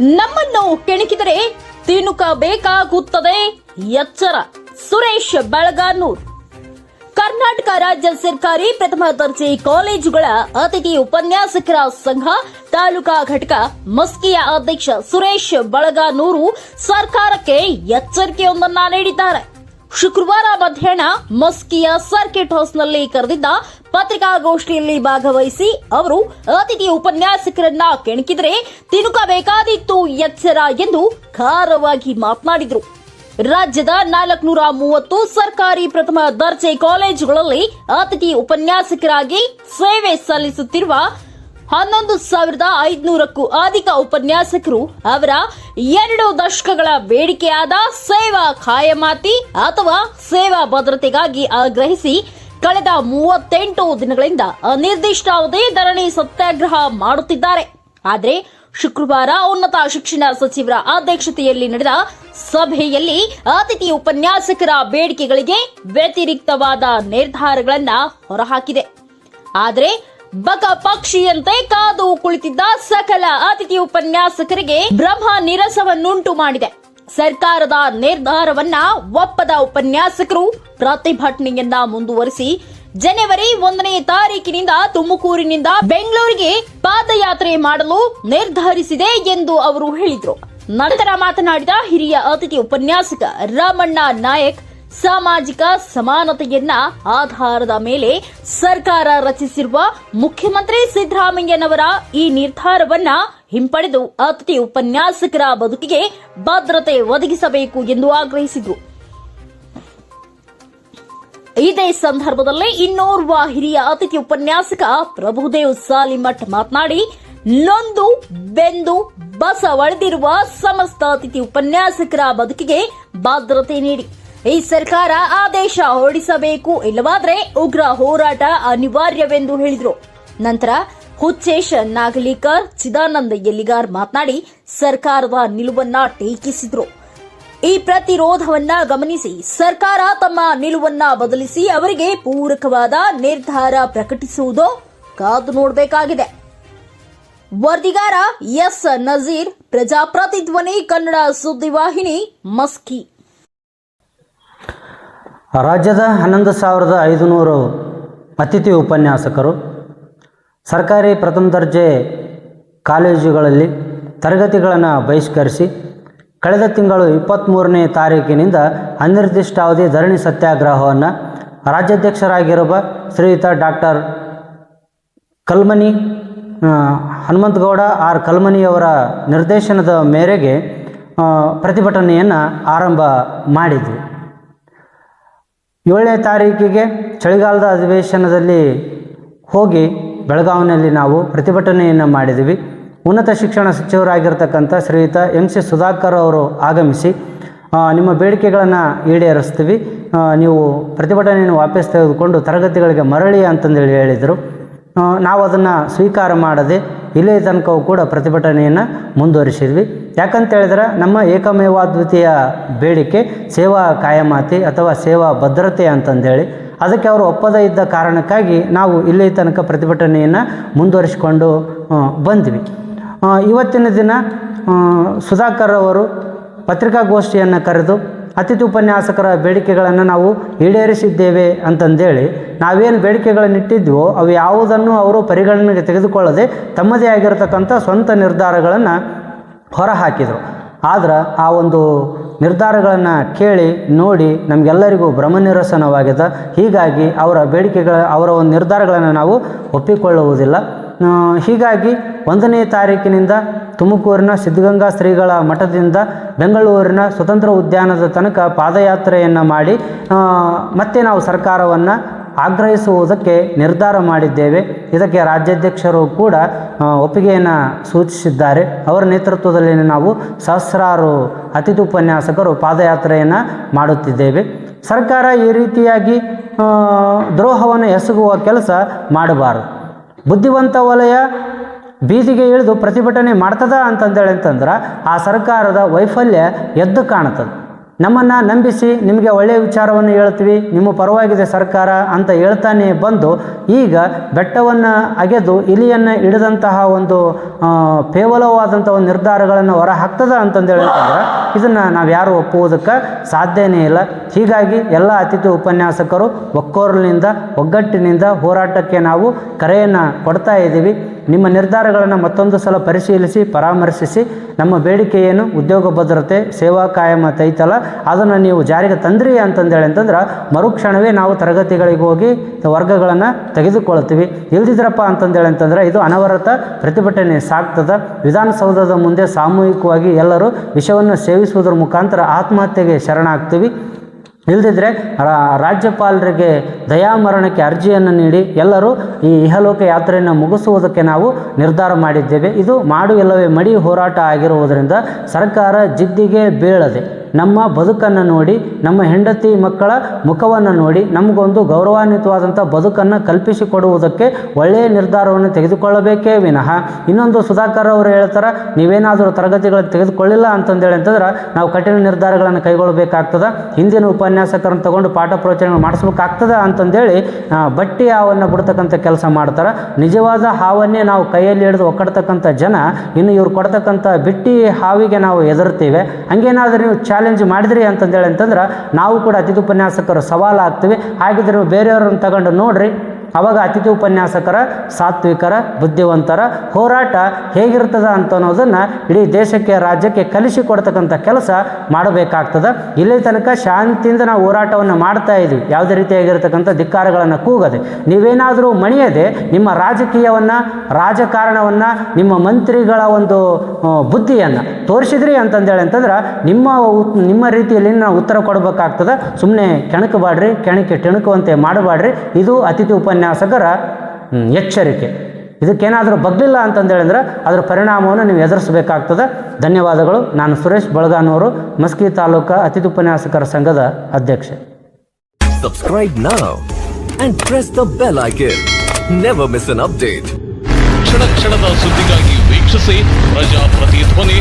ನಮ್ಮನ್ನು ಕೆಣಕಿದರೆ ತಿನುಕ ಬೇಕಾಗುತ್ತದೆ. ಎಚ್ಚರ, ಸುರೇಶ್ ಬೆಳಗಾನೂರ್. ಕರ್ನಾಟಕ ರಾಜ್ಯ ಸರ್ಕಾರಿ ಪ್ರಥಮ ದರ್ಜೆ ಕಾಲೇಜುಗಳ ಅತಿಥಿ ಉಪನ್ಯಾಸಕರ ಸಂಘ, ತಾಲೂಕಾ ಘಟಕ ಮಸ್ಕಿಯ ಅಧ್ಯಕ್ಷ ಸುರೇಶ್ ಬಳಗಾನೂರು ಸರ್ಕಾರಕ್ಕೆ ಎಚ್ಚರಿಕೆಯೊಂದನ್ನ ನೀಡಿದ್ದಾರೆ. ಶುಕ್ರವಾರ ಮಧ್ಯಾಹ್ನ ಮಸ್ಕಿಯ ಸರ್ಕಿಟ್ ಹೌಸ್ನಲ್ಲಿ ಕರೆದಿದ್ದ ಪತ್ರಿಕಾಗೋಷ್ಠಿಯಲ್ಲಿ ಭಾಗವಹಿಸಿ ಅವರು ಅತಿಥಿ ಉಪನ್ಯಾಸಕರನ್ನ ಕೆಣಕಿದರೆ ತಿನುಕಬೇಕಾದಿತ್ತು ಎಚ್ಚರ ಎಂದು ಖಾರವಾಗಿ ಮಾತನಾಡಿದರು. ರಾಜ್ಯದ ನಾಲ್ಕುನೂರ ಮೂವತ್ತು ಸರ್ಕಾರಿ ಪ್ರಥಮ ದರ್ಜೆ ಕಾಲೇಜುಗಳಲ್ಲಿ ಅತಿಥಿ ಉಪನ್ಯಾಸಕರಾಗಿ ಸೇವೆ ಸಲ್ಲಿಸುತ್ತಿರುವ ಹನ್ನೊಂದು ಸಾವಿರದ ಐದುನೂರಕ್ಕೂ ಅಧಿಕ ಉಪನ್ಯಾಸಕರು ಅವರ ಎರಡು ದಶಕಗಳ ಬೇಡಿಕೆಯಾದ ಸೇವಾ ಖಾಯಮಾತಿ ಅಥವಾ ಸೇವಾ ಭದ್ರತೆಗಾಗಿ ಆಗ್ರಹಿಸಿ ಕಳೆದ ಮೂವತ್ತೆಂಟು ದಿನಗಳಿಂದ ಅನಿರ್ದಿಷ್ಟಾವಧಿ ಧರಣಿ ಸತ್ಯಾಗ್ರಹ ಮಾಡುತ್ತಿದ್ದಾರೆ. ಆದರೆ ಶುಕ್ರವಾರ ಉನ್ನತ ಶಿಕ್ಷಣ ಸಚಿವರ ಅಧ್ಯಕ್ಷತೆಯಲ್ಲಿ ನಡೆದ ಸಭೆಯಲ್ಲಿ ಅತಿಥಿ ಉಪನ್ಯಾಸಕರ ಬೇಡಿಕೆಗಳಿಗೆ ವ್ಯತಿರಿಕ್ತವಾದ ನಿರ್ಧಾರಗಳನ್ನ ಹೊರಹಾಕಿದೆ. ಆದರೆ ಬಕ ಪಕ್ಷಿಯಂತೆ ಕಾದು ಕುಳಿತಿದ್ದ ಸಕಲ ಅತಿಥಿ ಉಪನ್ಯಾಸಕರಿಗೆ ಬ್ರಹ್ಮ ನಿರಸವನ್ನುಂಟು ಮಾಡಿದೆ. ಸರ್ಕಾರದ ನಿರ್ಧಾರವನ್ನ ಒಪ್ಪದ ಉಪನ್ಯಾಸಕರು ಪ್ರತಿಭಟನೆಯನ್ನ ಮುಂದುವರಿಸಿ ಜನವರಿ ಒಂದನೇ ತಾರೀಕಿನಿಂದ ತುಮಕೂರಿನಿಂದ ಬೆಂಗಳೂರಿಗೆ ಪಾದಯಾತ್ರೆ ಮಾಡಲು ನಿರ್ಧರಿಸಿದೆ ಎಂದು ಅವರು ಹೇಳಿದರು. ನಂತರ ಮಾತನಾಡಿದ ಹಿರಿಯ ಅತಿಥಿ ಉಪನ್ಯಾಸಕ ರಾಮಣ್ಣ ನಾಯಕ್, ಸಾಮಾಜಿಕ ಸಮಾನತೆಯನ್ನ ಆಧಾರದ ಮೇಲೆ ಸರ್ಕಾರ ರಚಿಸಿರುವ ಮುಖ್ಯಮಂತ್ರಿ ಸಿದ್ದರಾಮಯ್ಯನವರ ಈ ನಿರ್ಧಾರವನ್ನ ಹಿಂಪಡೆದು ಅತಿಥಿ ಉಪನ್ಯಾಸಕರ ಬದುಕಿಗೆ ಭದ್ರತೆ ಒದಗಿಸಬೇಕು ಎಂದು ಆಗ್ರಹಿಸಿದರು. ಇದೇ ಸಂದರ್ಭದಲ್ಲಿ ಇನ್ನೋರ್ವ ಹಿರಿಯ ಅತಿಥಿ ಉಪನ್ಯಾಸಕ ಪ್ರಭುದೇವ್ ಸಾಲಿಮಠ್ ಮಾತನಾಡಿ, ನೊಂದು ಬೆಂದು ಬಸವಳೆದಿರುವ ಸಮಸ್ತ ಅತಿಥಿ ಉಪನ್ಯಾಸಕರ ಬದುಕಿಗೆ ಭದ್ರತೆ ನೀಡಿ. ಈ ಸರ್ಕಾರ ಆದೇಶ ಹೊರಡಿಸಬೇಕು ಇಲ್ಲವಾದರೆ ಉಗ್ರ ಹೋರಾಟ ಅನಿವಾರ್ಯವೆಂದು ಹೇಳಿದರು. ನಂತರ ಹುಚ್ಚೇಶ್ ನಾಗಲೀಕರ್, ಚಿದಾನಂದ ಎಲ್ಲಿಗಾರ್ ಮಾತನಾಡಿ ಸರ್ಕಾರದ ನಿಲುವನ್ನ ಟೀಕಿಸಿದ್ರು. ಈ ಪ್ರತಿರೋಧವನ್ನ ಗಮನಿಸಿ ಸರ್ಕಾರ ತಮ್ಮ ನಿಲುವನ್ನ ಬದಲಿಸಿ ಅವರಿಗೆ ಪೂರಕವಾದ ನಿರ್ಧಾರ ಪ್ರಕಟಿಸುವುದು ಕಾದು ನೋಡಬೇಕಾಗಿದೆ. ವರದಿಗಾರ ಎಸ್ ನಜೀರ್, ಪ್ರಜಾಪ್ರತಿಧ್ವನಿ ಕನ್ನಡ ಸುದ್ದಿವಾಹಿನಿ, ಮಸ್ಕಿ. ರಾಜ್ಯದ ಹನ್ನೊಂದು ಸಾವಿರದ ಐದುನೂರು ಅತಿಥಿ ಉಪನ್ಯಾಸಕರು ಸರ್ಕಾರಿ ಪ್ರಥಮ ದರ್ಜೆ ಕಾಲೇಜುಗಳಲ್ಲಿ ತರಗತಿಗಳನ್ನು ಬಹಿಷ್ಕರಿಸಿ ಕಳೆದ ತಿಂಗಳು ಇಪ್ಪತ್ತ್ಮೂರನೇ ತಾರೀಕಿನಿಂದ ಅನಿರ್ದಿಷ್ಟಾವಧಿ ಧರಣಿ ಸತ್ಯಾಗ್ರಹವನ್ನು ರಾಜ್ಯಾಧ್ಯಕ್ಷರಾಗಿರುವ ಶ್ರೀಯುತ ಡಾಕ್ಟರ್ ಕಲ್ಮನಿ ಹನುಮಂತಗೌಡ ಆರ್ ಕಲ್ಮನಿಯವರ ನಿರ್ದೇಶನದ ಮೇರೆಗೆ ಪ್ರತಿಭಟನೆಯನ್ನು ಆರಂಭ ಮಾಡಿದ್ವಿ ಏಳನೇ ತಾರೀಕಿಗೆ ಚಳಿಗಾಲದ ಅಧಿವೇಶನದಲ್ಲಿ ಹೋಗಿ ಬೆಳಗಾವಿನಲ್ಲಿ ನಾವು ಪ್ರತಿಭಟನೆಯನ್ನು ಮಾಡಿದ್ವಿ ಉನ್ನತ ಶಿಕ್ಷಣ ಸಚಿವರಾಗಿರ್ತಕ್ಕಂಥ ಶ್ರೀಯುತ ಎಂ ಸಿ ಸುಧಾಕರ್ ಅವರು ಆಗಮಿಸಿ ನಿಮ್ಮ ಬೇಡಿಕೆಗಳನ್ನು ಈಡೇರಿಸ್ತೀವಿ. ನೀವು ಪ್ರತಿಭಟನೆಯನ್ನು ವಾಪಸ್ ತೆಗೆದುಕೊಂಡು ತರಗತಿಗಳಿಗೆ ಮರಳಿ ಅಂತಂದೇಳಿ ಹೇಳಿದರು. ನಾವು ಅದನ್ನು ಸ್ವೀಕಾರ ಮಾಡದೆ ಇಲ್ಲೇ ತನಕವೂ ಕೂಡ ಪ್ರತಿಭಟನೆಯನ್ನು ಮುಂದುವರಿಸಿದ್ವಿ. ಯಾಕಂತ ಹೇಳಿದ್ರೆ, ನಮ್ಮ ಏಕಮೇವಾದ್ವಿತೀಯ ಬೇಡಿಕೆ ಸೇವಾ ಕಾಯಮಾತಿ ಅಥವಾ ಸೇವಾ ಭದ್ರತೆ ಅಂತಂದೇಳಿ. ಅದಕ್ಕೆ ಅವರು ಒಪ್ಪದೇ ಇದ್ದ ಕಾರಣಕ್ಕಾಗಿ ನಾವು ಇಲ್ಲಿ ತನಕ ಪ್ರತಿಭಟನೆಯನ್ನು ಮುಂದುವರಿಸಿಕೊಂಡು ಬಂದ್ವಿ. ಇವತ್ತಿನ ದಿನ ಸುಧಾಕರ್ ಅವರು ಪತ್ರಿಕಾಗೋಷ್ಠಿಯನ್ನು ಕರೆದು ಅತಿಥಿ ಉಪನ್ಯಾಸಕರ ಬೇಡಿಕೆಗಳನ್ನು ನಾವು ಈಡೇರಿಸಿದ್ದೇವೆ ಅಂತಂದೇಳಿ ನಾವೇನು ಬೇಡಿಕೆಗಳನ್ನು ಇಟ್ಟಿದ್ವೋ ಅವು ಯಾವುದನ್ನು ಅವರು ಪರಿಗಣನೆಗೆ ತೆಗೆದುಕೊಳ್ಳದೆ ತಮ್ಮದೇ ಆಗಿರತಕ್ಕಂಥ ಸ್ವಂತ ನಿರ್ಧಾರಗಳನ್ನು ಹೊರಹಾಕಿದರು. ಆದ್ರೆ ಆ ಒಂದು ನಿರ್ಧಾರಗಳನ್ನು ಕೇಳಿ, ನೋಡಿ ನಮಗೆಲ್ಲರಿಗೂ ಭ್ರಮನಿರಸನವಾಗಿದೆ. ಹೀಗಾಗಿ ಅವರ ಬೇಡಿಕೆಗಳ, ಅವರ ಒಂದು ನಿರ್ಧಾರಗಳನ್ನು ನಾವು ಒಪ್ಪಿಕೊಳ್ಳುವುದಿಲ್ಲ. ಹೀಗಾಗಿ ಒಂದನೇ ತಾರೀಕಿನಿಂದ ತುಮಕೂರಿನ ಸಿದ್ಧಗಂಗಾ ಶ್ರೀಗಳ ಮಠದಿಂದ ಬೆಂಗಳೂರಿನ ಸ್ವತಂತ್ರ ಉದ್ಯಾನದ ತನಕ ಪಾದಯಾತ್ರೆಯನ್ನು ಮಾಡಿ ಮತ್ತೆ ನಾವು ಸರ್ಕಾರವನ್ನು ಆಗ್ರಹಿಸುವುದಕ್ಕೆ ನಿರ್ಧಾರ ಮಾಡಿದ್ದೇವೆ. ಇದಕ್ಕೆ ರಾಜ್ಯಾಧ್ಯಕ್ಷರು ಕೂಡ ಒಪ್ಪಿಗೆಯನ್ನು ಸೂಚಿಸಿದ್ದಾರೆ. ಅವರ ನೇತೃತ್ವದಲ್ಲಿ ನಾವು ಸಹಸ್ರಾರು ಅತಿಥಿ ಉಪನ್ಯಾಸಕರು ಪಾದಯಾತ್ರೆಯನ್ನು ಮಾಡುತ್ತಿದ್ದೇವೆ. ಸರ್ಕಾರ ಈ ರೀತಿಯಾಗಿ ದ್ರೋಹವನ್ನು ಎಸಗುವ ಕೆಲಸ ಮಾಡಬಾರದು. ಬುದ್ಧಿವಂತ ವಲಯ ಬೀದಿಗೆ ಇಳಿದು ಪ್ರತಿಭಟನೆ ಮಾಡ್ತದ ಅಂತಂದೇಳಿ ಅಂತಂದ್ರೆ, ಆ ಸರ್ಕಾರದ ವೈಫಲ್ಯ ಎದ್ದು ಕಾಣ್ತದೆ ನಮ್ಮನ್ನು ನಂಬಿಸಿ ನಿಮಗೆ ಒಳ್ಳೆಯ ವಿಚಾರವನ್ನು ಹೇಳ್ತೀವಿ, ನಿಮ್ಮ ಪರವಾಗಿದೆ ಸರ್ಕಾರ ಅಂತ ಹೇಳ್ತಾನೆ ಬಂದು ಈಗ ಬೆಟ್ಟವನ್ನು ಅಗೆದು ಇಲಿಯನ್ನು ಹಿಡಿದಂತಹ ಒಂದು ಪೇವಲವಾದಂಥ ಒಂದು ನಿರ್ಧಾರಗಳನ್ನು ಹೊರ ಹಾಕ್ತದ ಅಂತಂದು ಹೇಳ್ತಾರೆ ಇದನ್ನು ನಾವು ಯಾರು ಒಪ್ಪುವುದಕ್ಕೆ ಸಾಧ್ಯನೇ ಇಲ್ಲ. ಹೀಗಾಗಿ ಎಲ್ಲ ಅತಿಥಿ ಉಪನ್ಯಾಸಕರು ಒಕ್ಕೋರಲಿನಿಂದ ಒಗ್ಗಟ್ಟಿನಿಂದ ಹೋರಾಟಕ್ಕೆ ನಾವು ಕರೆಯನ್ನು ಕೊಡ್ತಾ ಇದ್ದೀವಿ. ನಿಮ್ಮ ನಿರ್ಧಾರಗಳನ್ನು ಮತ್ತೊಂದು ಸಲ ಪರಿಶೀಲಿಸಿ, ಪರಾಮರ್ಶಿಸಿ. ನಮ್ಮ ಬೇಡಿಕೆ ಉದ್ಯೋಗ ಭದ್ರತೆ, ಸೇವಾ ಕಾಯಮ ಐತಲ್ಲ? ಅದನ್ನು ನೀವು ಜಾರಿಗೆ ತಂದ್ರಿ ಅಂತಂದೇಳಿ ಅಂತಂದ್ರೆ, ಮರುಕ್ಷಣವೇ ನಾವು ತರಗತಿಗಳಿಗೆ ಹೋಗಿ ವರ್ಗಗಳನ್ನು ತೆಗೆದುಕೊಳ್ತೀವಿ. ಇಲ್ದಿದ್ರಪ್ಪ ಅಂತಂದೇಳಿ ಅಂತಂದ್ರೆ, ಇದು ಅನವರತ ಪ್ರತಿಭಟನೆ ಸಾಗ್ತದ. ವಿಧಾನಸೌಧದ ಮುಂದೆ ಸಾಮೂಹಿಕವಾಗಿ ಎಲ್ಲರೂ ವಿಷವನ್ನು ಸೇವಿಸುವುದರ ಮುಖಾಂತರ ಆತ್ಮಹತ್ಯೆಗೆ ಶರಣಾಗ್ತೀವಿ. ಇಲ್ಲದಿದ್ದರೆ ರಾಜ್ಯಪಾಲರಿಗೆ ದಯಾಮರಣಕ್ಕೆ ಅರ್ಜಿಯನ್ನು ನೀಡಿ ಎಲ್ಲರೂ ಈ ಇಹಲೋಕ ಯಾತ್ರೆಯನ್ನು ಮುಗಿಸುವುದಕ್ಕೆ ನಾವು ನಿರ್ಧಾರ ಮಾಡಿದ್ದೇವೆ. ಇದು ಮಾಡು ಇಲ್ಲವೇ ಮಡಿ ಹೋರಾಟ ಆಗಿರುವುದರಿಂದ ಸರ್ಕಾರ ಜಿದ್ದಿಗೆ ಬೀಳದೆ ನಮ್ಮ ಬದುಕನ್ನು ನೋಡಿ, ನಮ್ಮ ಹೆಂಡತಿ ಮಕ್ಕಳ ಮುಖವನ್ನು ನೋಡಿ, ನಮಗೊಂದು ಗೌರವಾನ್ವಿತವಾದಂಥ ಬದುಕನ್ನು ಕಲ್ಪಿಸಿಕೊಡುವುದಕ್ಕೆ ಒಳ್ಳೆಯ ನಿರ್ಧಾರವನ್ನು ತೆಗೆದುಕೊಳ್ಳಬೇಕೇ ವಿನಃ. ಇನ್ನೊಂದು ಸುಧಾಕರ್ ಅವರು ಹೇಳ್ತಾರೆ, ನೀವೇನಾದರೂ ತರಗತಿಗಳನ್ನು ತೆಗೆದುಕೊಳ್ಳಿಲ್ಲ ಅಂತಂದೇಳಿ ಅಂತಂದ್ರೆ ನಾವು ಕಠಿಣ ನಿರ್ಧಾರಗಳನ್ನು ಕೈಗೊಳ್ಳಬೇಕಾಗ್ತದೆ. ಹಿಂದಿನ ಉಪನ್ಯಾಸಕರನ್ನು ತಗೊಂಡು ಪಾಠ ಪ್ರವಚನ ಮಾಡಿಸ್ಬೇಕಾಗ್ತದೆ ಅಂತಂದೇಳಿ ಬಟ್ಟೆ ಹಾವನ್ನು ಬಿಡ್ತಕ್ಕಂಥ ಕೆಲಸ ಮಾಡ್ತಾರೆ. ನಿಜವಾದ ಹಾವನ್ನೇ ನಾವು ಕೈಯಲ್ಲಿ ಹಿಡಿದು ಒಕ್ಕಡ್ತಕ್ಕಂಥ ಜನ, ಇನ್ನು ಇವ್ರು ಕೊಡ್ತಕ್ಕಂಥ ಬಿಟ್ಟಿ ಹಾವಿಗೆ ನಾವು ಎದುರ್ತೀವಿ ಹಂಗೇನಾದರೂ ನೀವು ಚಾಲೆಂಜ್ ಮಾಡಿದ್ರಿ ಅಂತಂದೇಳಿ ಅಂತಂದ್ರೆ ನಾವು ಕೂಡ ಅತಿಥಿ ಉಪನ್ಯಾಸಕರು ಸವಾಲು ಆಗ್ತೀವಿ ಹಾಗಿದ್ರೆ ಬೇರೆಯವ್ರನ್ನ ತಗೊಂಡು ನೋಡ್ರಿ. ಅವಾಗ ಅತಿಥಿ ಉಪನ್ಯಾಸಕರ, ಸಾತ್ವಿಕರ, ಬುದ್ಧಿವಂತರ ಹೋರಾಟ ಹೇಗಿರ್ತದ ಅಂತ ಅನ್ನೋದನ್ನು ಇಡೀ ದೇಶಕ್ಕೆ, ರಾಜ್ಯಕ್ಕೆ ಕಲಿಸಿಕೊಡ್ತಕ್ಕಂಥ ಕೆಲಸ ಮಾಡಬೇಕಾಗ್ತದೆ. ಇಲ್ಲಿ ತನಕ ಶಾಂತಿಯಿಂದ ನಾವು ಹೋರಾಟವನ್ನು ಮಾಡ್ತಾ ಇದ್ವಿ. ಯಾವುದೇ ರೀತಿಯಾಗಿರ್ತಕ್ಕಂಥ ಧಿಕ್ಕಾರಗಳನ್ನು ಕೂಗದೆ. ನೀವೇನಾದರೂ ಮಣಿಯದೆ ನಿಮ್ಮ ರಾಜಕೀಯವನ್ನು, ರಾಜಕಾರಣವನ್ನು, ನಿಮ್ಮ ಮಂತ್ರಿಗಳ ಒಂದು ಬುದ್ಧಿಯನ್ನು ತೋರಿಸಿದ್ರಿ ಅಂತಂದೇಳಿ ಅಂತಂದ್ರೆ ನಿಮ್ಮ ನಿಮ್ಮ ರೀತಿಯಲ್ಲಿ ನಾವು ಉತ್ತರ ಕೊಡಬೇಕಾಗ್ತದೆ. ಸುಮ್ಮನೆ ಕೆಣಕಬಾಡ್ರಿ, ಕೆಣಕಿ, ಟೆಣಕುವಂತೆ ಮಾಡಬಾಡ್ರಿ. ಇದು ಅತಿಥಿ ಉಪನ್ಯಾಸಕರ ಎಚ್ಚರಿಕೆ. ಇದಕ್ಕೇನಾದರೂ ಬಗ್ಲಿಲ್ಲ ಅಂತಂದೇಳಿದ್ರೆ ಅದರ ಪರಿಣಾಮವನ್ನು ನೀವು ಎದುರಿಸಬೇಕಾಗ್ತದೆ. ಧನ್ಯವಾದಗಳು. ನಾನು ಸುರೇಶ್ ಬಳಗಾನವರು ಮಸ್ಕಿ ತಾಲೂಕಾ ಅತಿಥಿ ಉಪನ್ಯಾಸಕರ ಸಂಘದ ಅಧ್ಯಕ್ಷ. Subscribe now and press the bell icon. Never miss an update ಕ್ಷಣ ಕ್ಷಣದ ಸುದ್ದಿಗಾಗಿ ವೀಕ್ಷಿಸಿ ಪ್ರಜಾಪ್ರತಿಧ್ವನಿ